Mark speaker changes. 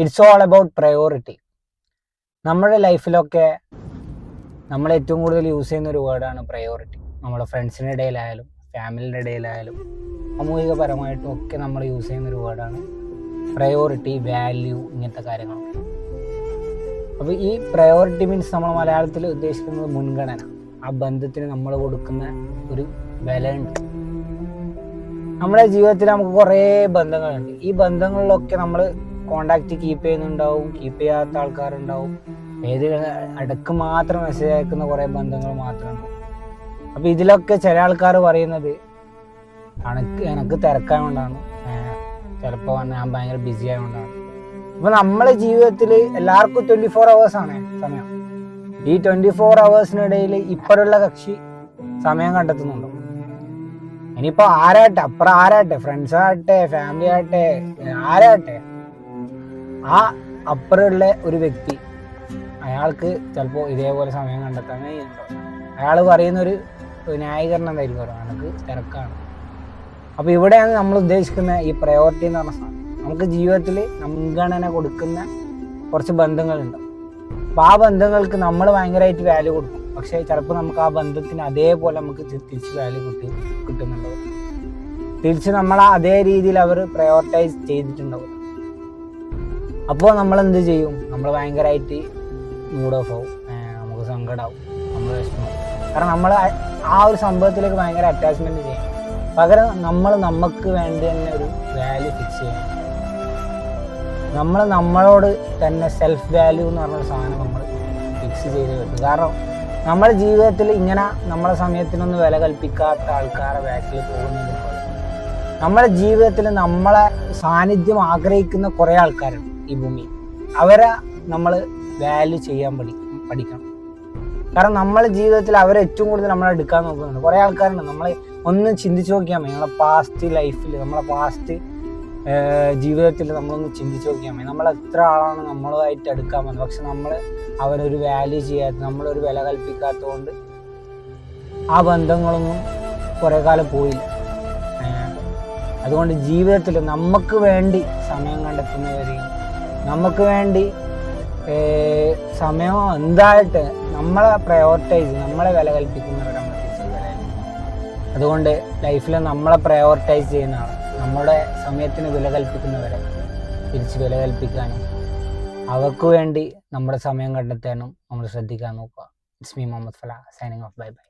Speaker 1: It's all about priority നമ്മുടെ ലൈഫിലൊക്കെ നമ്മൾ ഏറ്റവും കൂടുതൽ യൂസ് ചെയ്യുന്ന ഒരു വേർഡാണ് പ്രയോറിറ്റി നമ്മുടെ ഫ്രണ്ട്സിന്റെ ഇടയിലായാലും ഫാമിലിയുടെ ഇടയിലായാലും സാമൂഹികപരമായിട്ടും ഒക്കെ നമ്മൾ യൂസ് ചെയ്യുന്ന ഒരു വേർഡാണ് പ്രയോറിറ്റി വാല്യൂ ഇങ്ങനത്തെ കാര്യങ്ങളൊക്കെ. അപ്പോൾ ഈ പ്രയോറിറ്റി മീൻസ് നമ്മൾ മലയാളത്തിൽ ഉദ്ദേശിക്കുന്നത് മുൻഗണന. ആ ബന്ധത്തിന് നമ്മൾ കൊടുക്കുന്ന ഒരു വിലയുണ്ട് നമ്മുടെ ജീവിതത്തിൽ നമുക്ക് കുറേ ബന്ധങ്ങളുണ്ട്. ഈ ബന്ധങ്ങളിലൊക്കെ നമ്മൾ കോണ്ടാക്ട് കീപ്പ് ചെയ്യുന്നുണ്ടാവും കീപ്പ് ചെയ്യാത്ത ആൾക്കാരുണ്ടാവും. ഏത് ഇടയ്ക്ക് മാത്രം മെസ്സേജ് അയക്കുന്ന കുറേ ബന്ധങ്ങൾ മാത്രം അപ്പോൾ ഇതിലൊക്കെ ചില ആൾക്കാർ പറയുന്നത് അനക്ക് എനക്ക് തിരക്കായതുകൊണ്ടാണ് ചിലപ്പോൾ ഞാൻ ഭയങ്കര ബിസി ആയതുകൊണ്ടാണ് അപ്പോൾ നമ്മളെ ജീവിതത്തിൽ എല്ലാവർക്കും ട്വന്റി ഫോർ ആണ് സമയം. ഈ ട്വന്റി ഫോർ അവേഴ്സിനിടയിൽ ഇപ്പോഴുള്ള കക്ഷി സമയം കണ്ടെത്തുന്നുണ്ടോ? ഇനിയിപ്പോൾ ആരാട്ടെ? അപ്പുറം ആരാട്ടെ? ഫ്രണ്ട്സ് ആകട്ടെ ഫാമിലി ആകട്ടെ ആരാട്ടെ? ആ അപ്പുറമുള്ള ഒരു വ്യക്തി അയാൾക്ക് ചിലപ്പോൾ ഇതേപോലെ സമയം കണ്ടെത്താൻ കഴിയുന്നുണ്ടോ? അയാൾ പറയുന്നൊരു ന്യായീകരണം എന്തായിരിക്കും പറയുക അയാൾക്ക് തിരക്കാണ്. അപ്പോൾ ഇവിടെയാണ് നമ്മൾ ഉദ്ദേശിക്കുന്ന ഈ പ്രയോറിറ്റി എന്ന് പറഞ്ഞ സാധനം. നമുക്ക് ജീവിതത്തിൽ മുൻഗണന കൊടുക്കുന്ന കുറച്ച് ബന്ധങ്ങളുണ്ട്. അപ്പോൾ ആ ബന്ധങ്ങൾക്ക് നമ്മൾ ഭയങ്കരമായിട്ട് വാല്യൂ കൊടുക്കും. പക്ഷേ ചിലപ്പോൾ നമുക്ക് ആ ബന്ധത്തിന് അതേപോലെ നമുക്ക് തിരിച്ച് വാല്യൂ കിട്ടി കിട്ടുന്നുണ്ടാവും. തിരിച്ച് നമ്മൾ അതേ രീതിയിൽ അവർ പ്രയോറിറ്റൈസ് ചെയ്തിട്ടുണ്ടാവും. അപ്പോൾ നമ്മൾ എന്ത് ചെയ്യും? നമ്മൾ ഭയങ്കരമായിട്ട് മൂഡ് ഓഫ് ആവും. നമുക്ക് സങ്കടമാവും നമ്മൾ വിഷമം. കാരണം നമ്മൾ ആ ഒരു സംഭവത്തിലേക്ക് ഭയങ്കര അറ്റാച്ച്മെന്റ് ചെയ്യും പകരം നമ്മൾ നമുക്ക് വേണ്ടി തന്നെ ഒരു വാല്യൂ ഫിക്സ് ചെയ്യണം. നമ്മൾ നമ്മളോട് തന്നെ സെൽഫ് വാല്യൂ എന്ന് പറഞ്ഞ സാധനം നമ്മൾ ഫിക്സ് ചെയ്ത് കിട്ടും കാരണം നമ്മുടെ ജീവിതത്തിൽ ഇങ്ങനെ നമ്മളെ സമയത്തിനൊന്നും വില കൽപ്പിക്കാത്ത ആൾക്കാരെ ബാക്കിൽ പോകുന്നത് നമ്മുടെ ജീവിതത്തിൽ നമ്മളെ സാന്നിധ്യം ആഗ്രഹിക്കുന്ന കുറേ ആൾക്കാരുണ്ട്. ഈ ഭൂമി. അവരെ നമ്മൾ വാല്യൂ ചെയ്യാൻ പഠി പഠിക്കണം. കാരണം നമ്മളെ ജീവിതത്തിൽ അവരെ ഏറ്റവും കൂടുതൽ നമ്മളെ എടുക്കാൻ നോക്കുന്നുണ്ട് കുറേ ആൾക്കാരുണ്ട്. നമ്മളെ ഒന്ന് ചിന്തിച്ച് നോക്കിയാൽ മതി. നമ്മളെ പാസ്റ്റ് ലൈഫിൽ നമ്മളെ പാസ്റ്റ് ജീവിതത്തിൽ നമ്മളൊന്ന് ചിന്തിച്ച് നോക്കിയാൽ മതി. നമ്മൾ എത്ര ആളാണ് നമ്മളുമായിട്ട് എടുക്കാൻ പറ്റുന്നത് പക്ഷെ നമ്മൾ അവരൊരു വാല്യൂ ചെയ്യാത്ത നമ്മളൊരു വില കൽപ്പിക്കാത്തതുകൊണ്ട് ആ ബന്ധങ്ങളൊന്നും കുറേ കാലം പോയി അതുകൊണ്ട് ജീവിതത്തിൽ നമുക്ക് വേണ്ടി സമയം കണ്ടെത്തുന്നവരെയും നമുക്ക് വേണ്ടി സമയം എന്തായിട്ട് നമ്മളെ പ്രയോറിറ്റൈസ് നമ്മളെ വില കൽപ്പിക്കുന്നവരാണ് അതുകൊണ്ട് ലൈഫിൽ നമ്മളെ പ്രയോറിറ്റൈസ് ചെയ്യുന്ന ആൾ നമ്മുടെ സമയത്തിന് വില കൽപ്പിക്കുന്നവരെ തിരിച്ച് വില കൽപ്പിക്കാനും അവർക്ക് വേണ്ടി നമ്മുടെ സമയം കണ്ടെത്താനും നമ്മൾ ശ്രദ്ധിക്കാൻ നോക്കുക. ഇറ്റ്സ് മീ മുഹമ്മദ് ഫല സൈനിങ് ഓഫ് ബൈ ബൈ